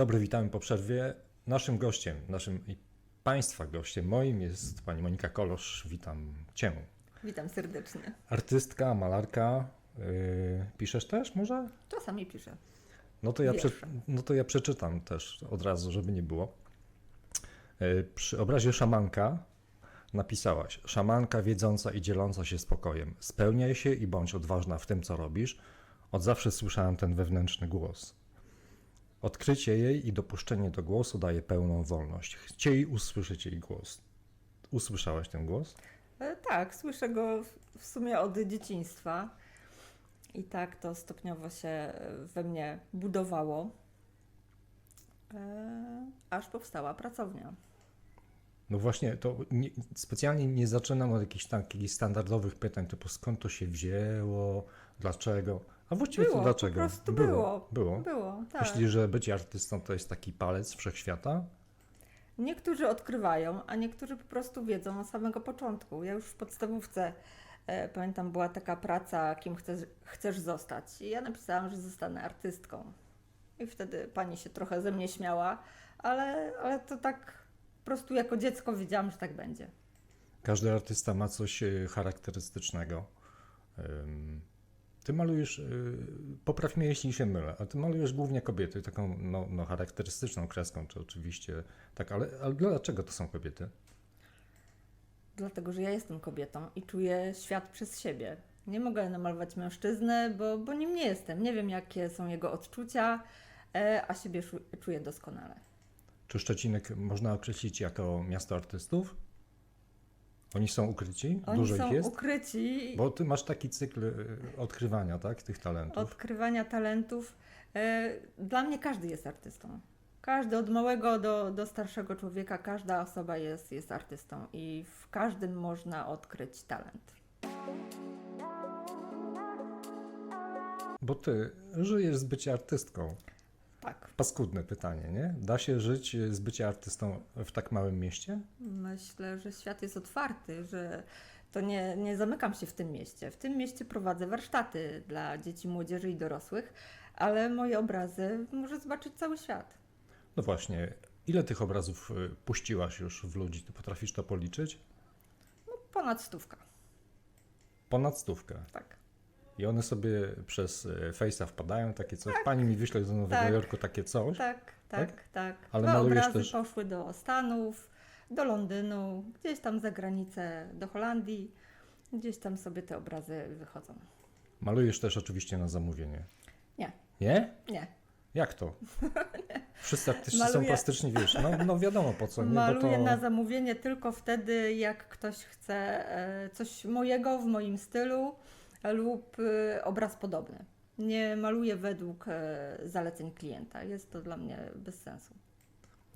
dobry, witamy po przerwie. Naszym gościem, naszym i Państwa gościem moim jest pani Monika Kolosz. Witam Cię. Witam serdecznie. Artystka, malarka. Yy, piszesz też może? Czasami piszę. No to, ja prze, no to ja przeczytam też od razu, żeby nie było. Yy, przy obrazie szamanka napisałaś: Szamanka wiedząca i dzieląca się spokojem. Spełniaj się i bądź odważna w tym, co robisz. Od zawsze słyszałem ten wewnętrzny głos. Odkrycie jej i dopuszczenie do głosu daje pełną wolność. Chciej usłyszeć jej głos. Usłyszałaś ten głos? E, tak, słyszę go w- sumie od dzieciństwa. I tak to stopniowo się e, we mnie budowało, e, aż powstała pracownia. No właśnie, to nie, specjalnie nie zaczynam od jakichś takich standardowych pytań, typu skąd to się wzięło, dlaczego. A właściwie to Było, dlaczego? po prostu było. Było. Było, tak. Myślisz, że bycie artystą to jest taki palec wszechświata? Niektórzy odkrywają, a niektórzy po prostu wiedzą od samego początku. Ja już w podstawówce e, pamiętam, była taka praca, kim chcesz, chcesz zostać. I ja napisałam, że zostanę artystką. I wtedy pani się trochę ze mnie śmiała, ale, ale to tak po prostu jako dziecko wiedziałam, że tak będzie. Każdy artysta ma coś e, charakterystycznego. Ty malujesz, y, popraw mnie jeśli się mylę, a ty malujesz głównie kobiety, taką no, no, charakterystyczną kreską, czy oczywiście tak, ale, ale dlaczego to są kobiety? Dlatego, że ja jestem kobietą i czuję świat przez siebie. Nie mogę namalować mężczyznę, bo, bo nim nie jestem. Nie wiem, jakie są jego odczucia, e, a siebie czu- czuję doskonale. Czy Szczecinek można określić jako miasto artystów? Oni są ukryci? Oni Dużo są ich jest? ukryci Bo ty masz taki cykl y, odkrywania, tak, tych talentów. odkrywania talentów. E, Dla mnie każdy jest artystą. Każdy, od małego do, do starszego człowieka, każda osoba jest, jest artystą i w każdym można odkryć talent. Bo ty żyjesz z bycia artystką. Tak. Paskudne pytanie, nie? Da się żyć y, z bycia artystą w tak małym mieście? Myślę, że świat jest otwarty, że to nie, nie zamykam się w tym mieście. W tym mieście prowadzę warsztaty dla dzieci, młodzieży i dorosłych, ale moje obrazy może zobaczyć cały świat. No właśnie, ile tych obrazów y, puściłaś już w ludzi? Ty potrafisz to policzyć? No, ponad stówka, Ponad stówkę. tak. I one sobie przez y, Face'a wpadają, takie coś. Pani mi wyśle do Nowego Tak. Jorku takie coś. Tak, tak, tak. Ale Dwa obrazy też- poszły do Stanów, do Londynu, gdzieś tam za granicę, do Holandii. Gdzieś tam sobie te obrazy wychodzą. Malujesz też oczywiście na zamówienie. Nie. Nie? Nie. Jak to? Wszyscy artyści są plastyczni, wiesz, no, no wiadomo po co, nie? Maluję to... na zamówienie tylko wtedy, jak ktoś chce e, coś mojego w moim stylu e, lub e, obraz podobny. Nie maluję według e, zaleceń klienta. Jest to dla mnie bez sensu.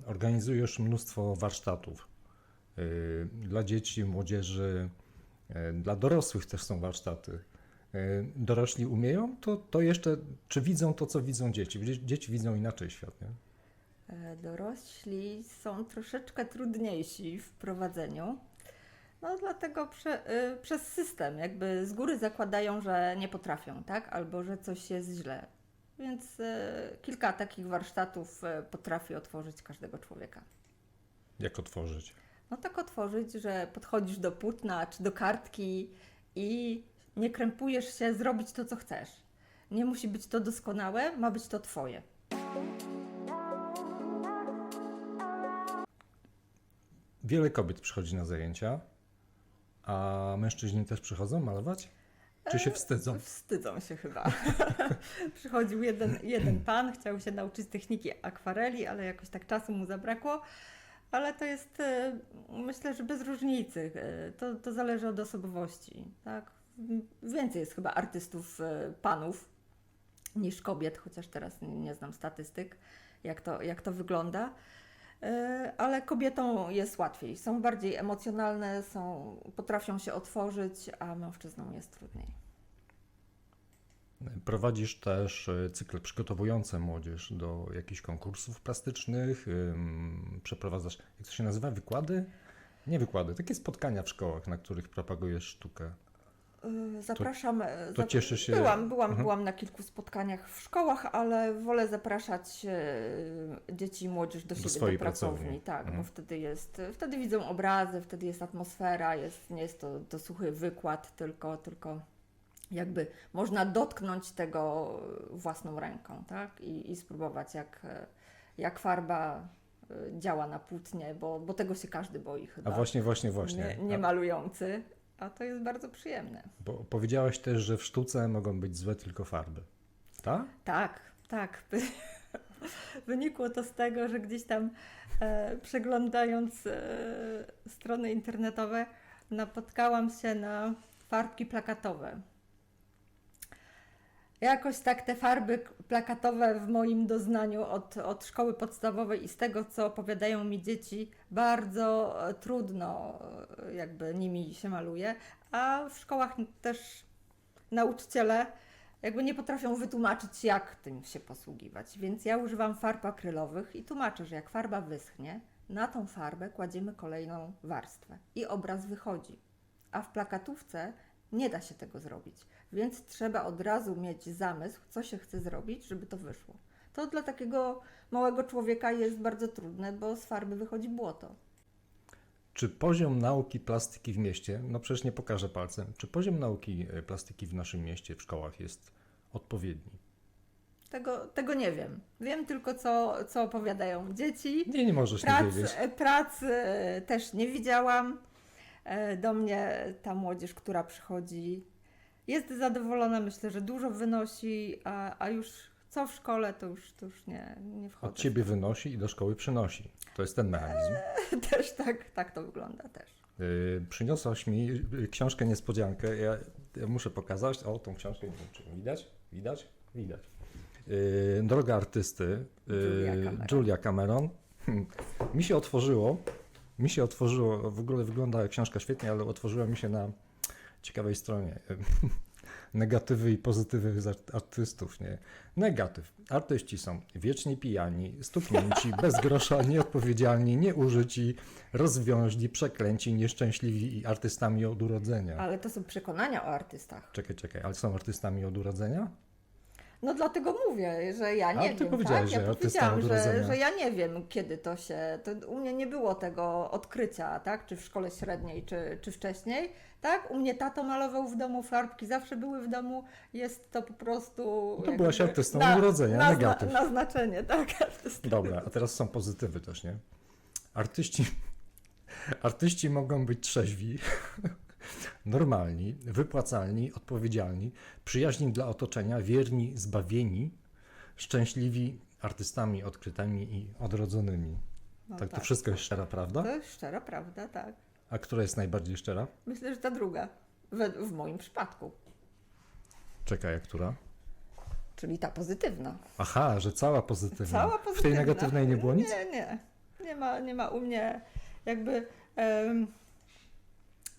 Organizujesz mnóstwo warsztatów y, dla dzieci, młodzieży, y, dla dorosłych też są warsztaty. Y, Dorośli umieją, to, to jeszcze, czy widzą to, co widzą dzieci? Dzie- Dzieci widzą inaczej świat, nie? E, Dorośli są troszeczkę trudniejsi w prowadzeniu. No dlatego prze, y, przez system, jakby z góry zakładają, że nie potrafią, tak? Albo że coś jest źle. Więc y, kilka takich warsztatów y, potrafi otworzyć każdego człowieka. Jak otworzyć? No tak otworzyć, że podchodzisz do płótna czy do kartki i nie krępujesz się zrobić to, co chcesz. Nie musi być to doskonałe, ma być to twoje. Wiele kobiet przychodzi na zajęcia, a mężczyźni też przychodzą malować? Czy się wstydzą? Wstydzą się chyba. Przychodził jeden, jeden pan, chciał się nauczyć techniki akwareli, ale jakoś tak czasu mu zabrakło. Ale to jest, e, myślę, że bez różnicy. E, To, to zależy od osobowości. Tak? Więcej jest chyba artystów e, panów niż kobiet, chociaż teraz nie, nie znam statystyk, jak to, jak to wygląda. E, Ale kobietom jest łatwiej. Są bardziej emocjonalne, są, potrafią się otworzyć, a mężczyznom jest trudniej. Prowadzisz też y, cykle przygotowujące młodzież do jakichś konkursów plastycznych, przeprowadzasz, jak to się nazywa, wykłady? Nie wykłady, takie spotkania w szkołach, na których propagujesz sztukę. Y, zapraszam. y, to zap- cieszy się- Byłam, byłam, Mhm. byłam na kilku spotkaniach w szkołach, ale wolę zapraszać y, dzieci i młodzież do Do siebie, do, swojej pracowni. pracowni. Tak, Mhm. bo wtedy jest, wtedy widzą obrazy, wtedy jest atmosfera, jest, nie jest to, to suchy wykład, tylko, tylko jakby można dotknąć tego własną ręką, tak? I, i spróbować jak, jak farba y, działa na płótnie, bo, bo tego się każdy boi chyba. A właśnie, właśnie, właśnie. Nie, nie malujący, a to jest bardzo przyjemne. Bo powiedziałaś też, że w sztuce mogą być złe tylko farby. Tak? Tak, tak. Wynikło to z tego, że gdzieś tam e, przeglądając e, strony internetowe napotkałam się na farbki plakatowe. Jakoś tak te farby plakatowe w moim doznaniu od, od szkoły podstawowej i z tego, co opowiadają mi dzieci, bardzo e, trudno e, jakby nimi się maluje, a w szkołach też nauczyciele jakby nie potrafią wytłumaczyć, jak tym się posługiwać. Więc ja używam farb akrylowych i tłumaczę, że jak farba wyschnie, na tą farbę kładziemy kolejną warstwę i obraz wychodzi. A w plakatówce nie da się tego zrobić, więc trzeba od razu mieć zamysł, co się chce zrobić, żeby to wyszło. To dla takiego małego człowieka jest bardzo trudne, bo z farby wychodzi błoto. Czy poziom nauki plastyki w mieście, no przecież nie pokażę palcem, czy poziom nauki e, plastyki w naszym mieście, w szkołach jest odpowiedni? Tego, tego nie wiem. Wiem tylko, co, co opowiadają dzieci. Nie, nie możesz nie Prac, wiedzieć. e, prac e, też nie widziałam. Do mnie ta młodzież, która przychodzi, jest zadowolona. Myślę, że dużo wynosi, a, a już co w szkole, to już, to już nie, nie wchodzę. Od ciebie wynosi i do szkoły przynosi. To jest ten mechanizm. Też tak, tak to wygląda też. Yy, przyniosłaś mi yy, książkę niespodziankę. Ja, ja muszę pokazać. O, tą książkę. Nie wiem, czy widać? Widać? Widać. Yy, droga artysty. Julia Yy, Cameron. Julia Cameron. Hmm. Mi się otworzyło. Mi się otworzyło. W ogóle wygląda książka świetnie, ale otworzyła mi się na ciekawej stronie. Negatywy i pozytywy z art- artystów. Nie? Negatyw. Artyści są wiecznie pijani, stuknięci, bez grosza, nieodpowiedzialni, nieużyci, rozwiąźli, przeklęci, nieszczęśliwi i artystami od urodzenia. Ale to są przekonania o artystach. Czekaj, czekaj, ale są artystami od urodzenia? No dlatego mówię, że ja nie wiem. tak? Ja powiedziałam, że, że ja nie wiem, kiedy to się. To u mnie nie było tego odkrycia, tak? Czy w szkole średniej, czy, czy wcześniej. Tak? U mnie tato malował w domu farbki, zawsze były w domu. Jest to po prostu. No to byłaś artystą od urodzenia, na, negatyw. Na, znaczenie, tak. artysty. Dobra, a teraz są pozytywy też, nie? Artyści, artyści mogą być trzeźwi, normalni, wypłacalni, odpowiedzialni, przyjaźni dla otoczenia, wierni, zbawieni, szczęśliwi, artystami odkrytymi i odrodzonymi. No tak, to wszystko jest szczera prawda? To jest szczera prawda, tak. A która jest najbardziej szczera? Myślę, że ta druga. W, w moim przypadku. Czekaj, a która? Czyli ta pozytywna. Aha, że cała pozytywna. Cała W pozytywna. tej negatywnej nie było nic? Nie, nie. Nie ma, nie ma u mnie jakby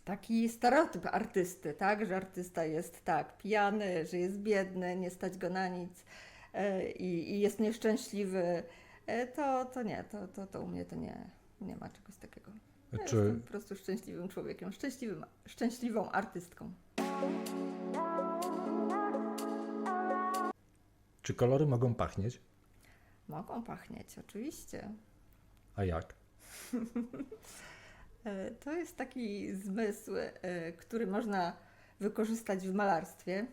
taki stereotyp artysty, tak? Że artysta jest tak, pijany, że jest biedny, nie stać go na nic e, i, i jest nieszczęśliwy. E, to, to nie, to, to, to u mnie to nie, nie ma czegoś takiego. Ja Czy, Jestem po prostu szczęśliwym człowiekiem, szczęśliwym, szczęśliwą artystką. czy kolory mogą pachnieć? Mogą pachnieć, oczywiście. A jak? E, To jest taki zmysł, e, który można wykorzystać w malarstwie.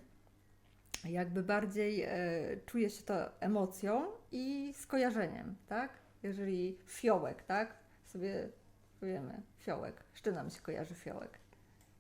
Jakby bardziej e, czuje się to emocją i skojarzeniem, tak? Jeżeli fiołek, tak? Sobie powiemy, fiołek. Z czym nam się kojarzy fiołek?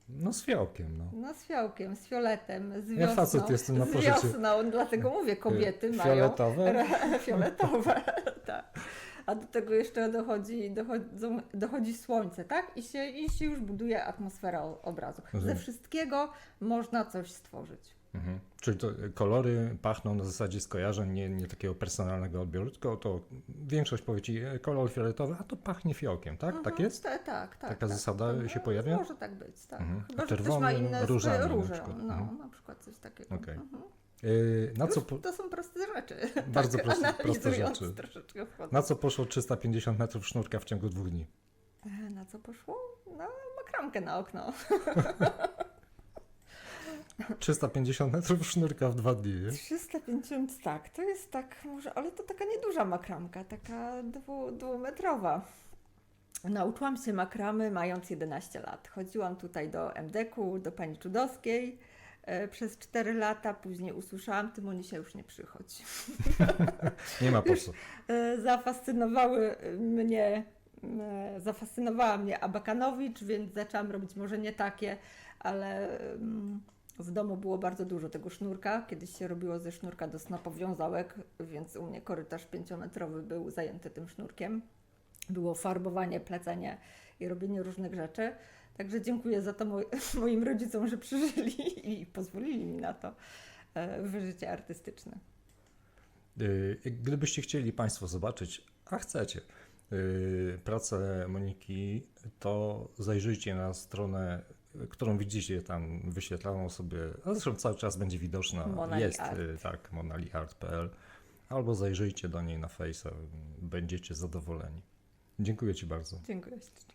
No z fiołkiem, no. No z fiołkiem, z fioletem, z Ja wiosną. facet jestem na z pożycie. wiosną, dlatego mówię, kobiety mają Fioletowe? fioletowe, tak. A do tego jeszcze dochodzi, dochodzą, dochodzi słońce, tak? I się, I się już buduje atmosfera obrazu. Rozumiem. Ze wszystkiego można coś stworzyć. Mhm. Czyli to y, kolory pachną na zasadzie skojarzeń, nie, nie takiego personalnego odbioru, tylko to większość powie ci e, kolor fioletowy, a to pachnie fiołkiem, tak? Tak Mhm, jest? Ta, tak, tak. Taka tak. zasada No, się pojawia? Może tak być, tak. Mhm. Chyba, A czerwony, różami na róże. przykład. No, Mhm. na przykład coś takiego. Okej. Mhm. Y, Na co, po, To są proste rzeczy. Bardzo tak, proste- proste rzeczy. na co poszło 350 metrów sznurka w ciągu dwóch dni? E, Na co poszło? Na makramkę na okno. 350 metrów sznurka w dwa dni, nie? 350, tak, to jest tak, może, ale to taka nieduża makramka, taka dwu, dwumetrowa. Nauczyłam się makramy mając 11 lat. Chodziłam tutaj do MDK-u, do pani Czudowskiej przez 4 lata, później usłyszałam, ty Monisia już nie przychodź. Nie ma po co. E, zafascynowały mnie, e, zafascynowała mnie Abakanowicz, więc zaczęłam robić może nie takie, ale mm, w domu było bardzo dużo tego sznurka. Kiedyś się robiło ze sznurka do snopowiązałek, więc u mnie korytarz pięciometrowy był zajęty tym sznurkiem. Było farbowanie, plecenie i robienie różnych rzeczy. Także dziękuję za to moi, moim rodzicom, że przeżyli i pozwolili mi na to e, wyżycie artystyczne. Y, Gdybyście chcieli Państwo zobaczyć, a chcecie, y, pracę Moniki, to zajrzyjcie na stronę, którą widzicie tam wyświetlaną sobie, a zresztą cały czas będzie widoczna. Monali Jest, Art. tak, monaliart.pl albo zajrzyjcie do niej na Face'a, będziecie zadowoleni. Dziękuję Ci bardzo. Dziękuję ślicznie.